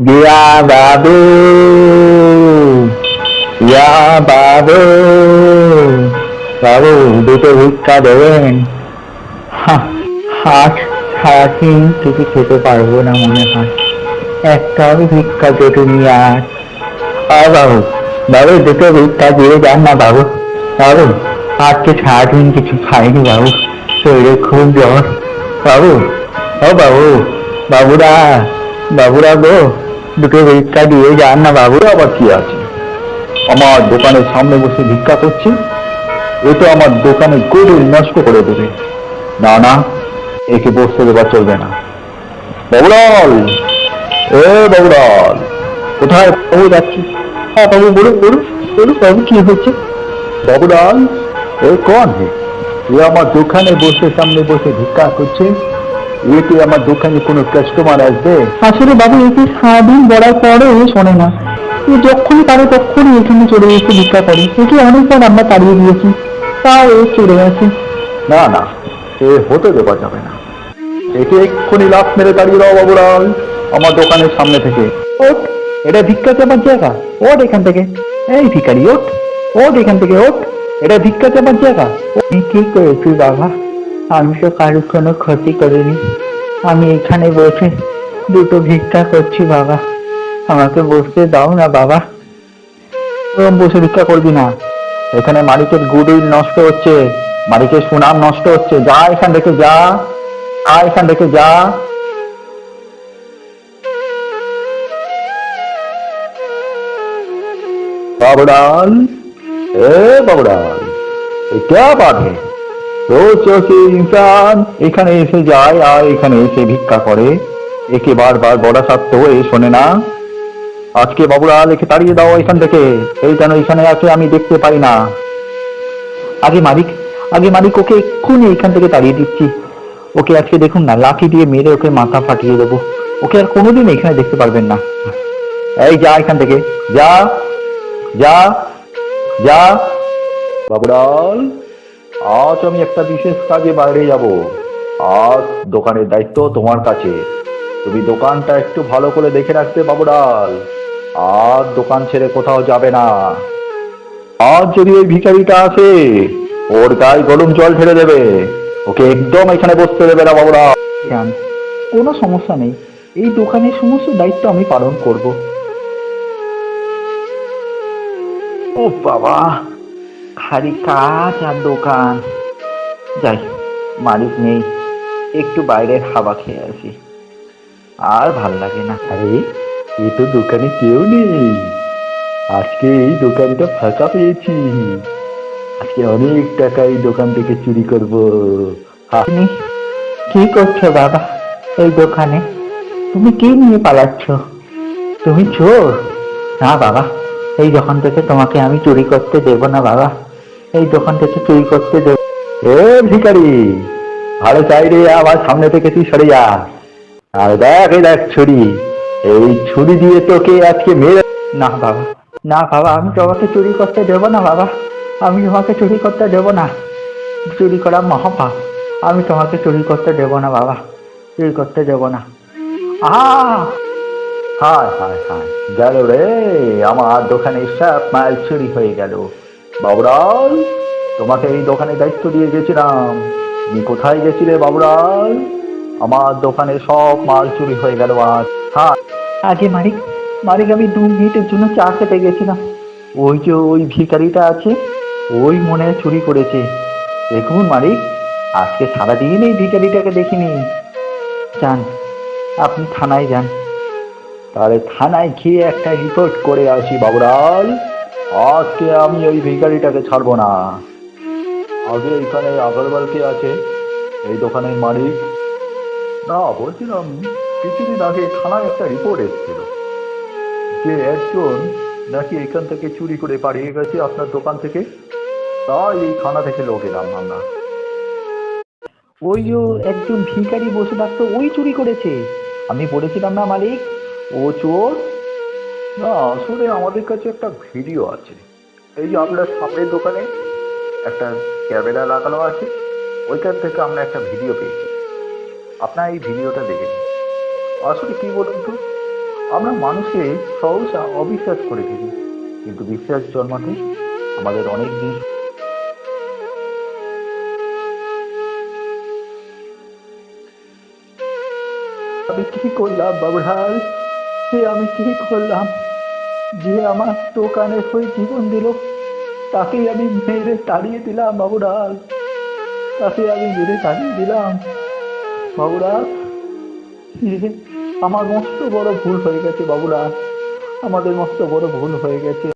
দিয়া বাবু ইয়া বাবু বাবু, দুটো ভিক্ষা দেবেন। হা- হাত সারাদিন কিছু খেতে পারব না মনে হয়। একটাও ভিক্ষা কেটে নিয়ে আস আর বাবু বাবু, দুটো ভিক্ষা দিয়ে যান না বাবু। বাবু, আজকে সারাদিন কিছু খাইনি বাবু। শরীরে খুব জ্বর। বাবু, ও বাবু, বাবুরা বাবুরা গো। দুটো ভিক্ষা দিয়ে যান না বাবু। আবার কি আছে? আমার দোকানের সামনে বসে ভিক্ষা করছি। তো আমার দোকানে গরুর নষ্ট করে দেবে। না না, একে বসতে দেওয়া চলবে না। বাবুলাল! এ বাবুলাল! কোথায় বাবু যাচ্ছি হ্যাঁ বাবু, বলুন বলুন বলুন, বাবু, কি হচ্ছে? বাবুলাল, এ কন হে? এ আমার দোকানে বসে, সামনে বসে ভিক্ষা করছে। এ কি আমার দোকানে কোনো কাস্টমার আসবে? আসলে বাবু একে সারাদিন বলার পরেও শোনে না। ও যখনই পারে তখনই এখানে চলে এসে ভিক্ষা করে। একে অনেকবার আমরা তাড়িয়ে দিয়েছি। তাও ও চলে গেছে। না না এ হতে দেওয়া যাবে না। একে এক্ষুনি লাভ মেরে দাঁড়িয়ে দাও বাবুলাল আমার দোকানের সামনে থেকে। ওট এটা ভিক্ষা চাপার জায়গা। ওট এখান থেকে। এই ভিকারি ওট ওট এখান থেকে ওট এটা ভিক্ষা চাপার জায়গা। কি করেছি বাবা? আমি তো কারোর কোনো ক্ষতি করিনি আমি এখানে বসে দুটো ভিক্ষা করছি বাবা আমাকে বসতে দাও না বাবা এরকম বসে ভিক্ষা করবি না এখানে মালিকের গুডউইল নষ্ট হচ্ছে মালিকের সুনাম নষ্ট হচ্ছে যা এখান থেকে যা আ এখান থেকে যা बाबूलाल ए बाबूलाल ये क्या बात है রোজ এই ইনসান এখানে এসে যায় আর এখানে এসে ভিক্ষা করে। একে বারবার বড়া সাধ্য হয়ে শোনে না। আজকে বাবুরা একে তাড়িয়ে দাও এখান থেকে, এই যেন এখানে আছে, আমি দেখতে পাই না। আগে মালিক আগে মালিক, ওকে এক্ষুনি এখান থেকে তাড়িয়ে দিচ্ছি। ওকে আজকে দেখুন না, লাঠি দিয়ে মেরে ওকে মাথা ফাটিয়ে দেবো। ওকে আর কোনোদিন এখানে দেখতে পারবেন না। এই যা এখান থেকে, যা যা যা। বাবুলাল আজ আমি একটা বিশেষ কাজে বাইরে যাব। আজ দোকানের দায়িত্ব তোমার কাছে। তুমি দোকানটা একটু ভালো করে দেখে রাখতে বাবুলাল আর দোকান ছেড়ে কোথাও যাবে না। আজ যদি ওই ভিখারিটা আসে ওর গায়ে গরম জল ঢেলে দেবে। ওকে একদম এখানে বসতে দেবে না যান কোনো সমস্যা নেই। এই দোকানের সমস্ত দায়িত্ব আমি পালন করব। ও বাবা! খালি কাজ আর দোকান। যাই মালিক নেই একটু বাইরের হাওয়া খেয়ে আসি। আর ভালো লাগে না। আরে এ তো দোকানে কেউ নেই। আজকে এই দোকানটা ফাঁকা পেয়েছি। আজকে অনেক টাকা এই দোকান থেকে চুরি করব। আপনি কি করছ বাবা এই দোকানে? তুমি কি নিয়ে পালাচ্ছ? তুমি চোর? না বাবা এই দোকান থেকে তোমাকে আমি চুরি করতে দেব না বাবা। এই দোকান থেকে চুরি করতে দেব এ ভিখারি ভালো চাই রে আমার সামনে থেকে তুই সরে যা। আর দেখ এই দেখ ছুরি। এই ছুরি দিয়ে তোকে আজকে মেরে না বাবা না বাবা আমি তোমাকে চুরি করতে দেব না বাবা। আমি তোমাকে চুরি করতে দেব না। চুরি করা মহাপাপ। আমি তোমাকে চুরি করতে দেব না বাবা। চুরি করতে দেব না। আহ! হায় হায় হায়। গেল রে আমার দোকানে সব মাল চুরি হয়ে গেল। বাবুরাল তোমাকে এই দোকানে দায়িত্ব দিয়ে গেছিলাম। তুমি কোথায় গেছিলে বাবুরাল? আমার দোকানে সব মাল চুরি হয়ে গেল আজ। হ্যাঁ। আগে মালিক মালিক আমি দু মিনিটের জন্য চা খেতে গেছিলাম। ওই যে ওই ভিখারিটা আছে ওই মনে চুরি করেছে। দেখুন মালিক আজকে সারাদিন এই ভিখারিটাকে দেখিনি। যান আপনি থানায় যান। তাহলে থানায় গিয়ে একটা রিপোর্ট করে আসি বাবুরাল। আজকে আমি ওই ভিখারিটাকে ছাড়বো না। আগে এখানে আগরওয়াল কে আছে? এই দোকানের মালিক? না, বলছিলাম, কিছুদিন আগে থানায় একটা রিপোর্ট এসেছিল। যে একজন নাকি এখান থেকে চুরি করে পালিয়ে গেছে আপনার দোকান থেকে। তাই এই থানা থেকে লোক এলাম আমরা। ওই যে একজন ভিখারি বসে থাকতো, ওই চুরি করেছে। আমি বলেছিলাম, না মালিক, ও চোর না, আসলে আমাদের কাছে একটা ভিডিও আছে। এই যে আপনার সামনের দোকানে একটা ক্যামেরা লাগানো আছে ওইখান থেকে আমরা একটা ভিডিও পেয়েছি। আপনার এই ভিডিওটা দেখে আসলে কি বলুন তো, আমরা মানুষকে সহসা অবিশ্বাস করে থাকি, কিন্তু বিশ্বাস জন্মাতে আমাদের অনেক দিন আমি কি করলাম বাবুলাল সে আমি কি করলাম? যে আমার দোকানে হয়ে জীবন দিল, তাকেই আমি মেরে তাড়িয়ে দিলাম বাবুরাল তাকে আমি মেরে তাড়িয়ে দিলাম বাবুরাল আমার মস্ত বড় ভুল হয়ে গেছে বাবুরাল আমাদের মস্ত বড় ভুল হয়ে গেছে।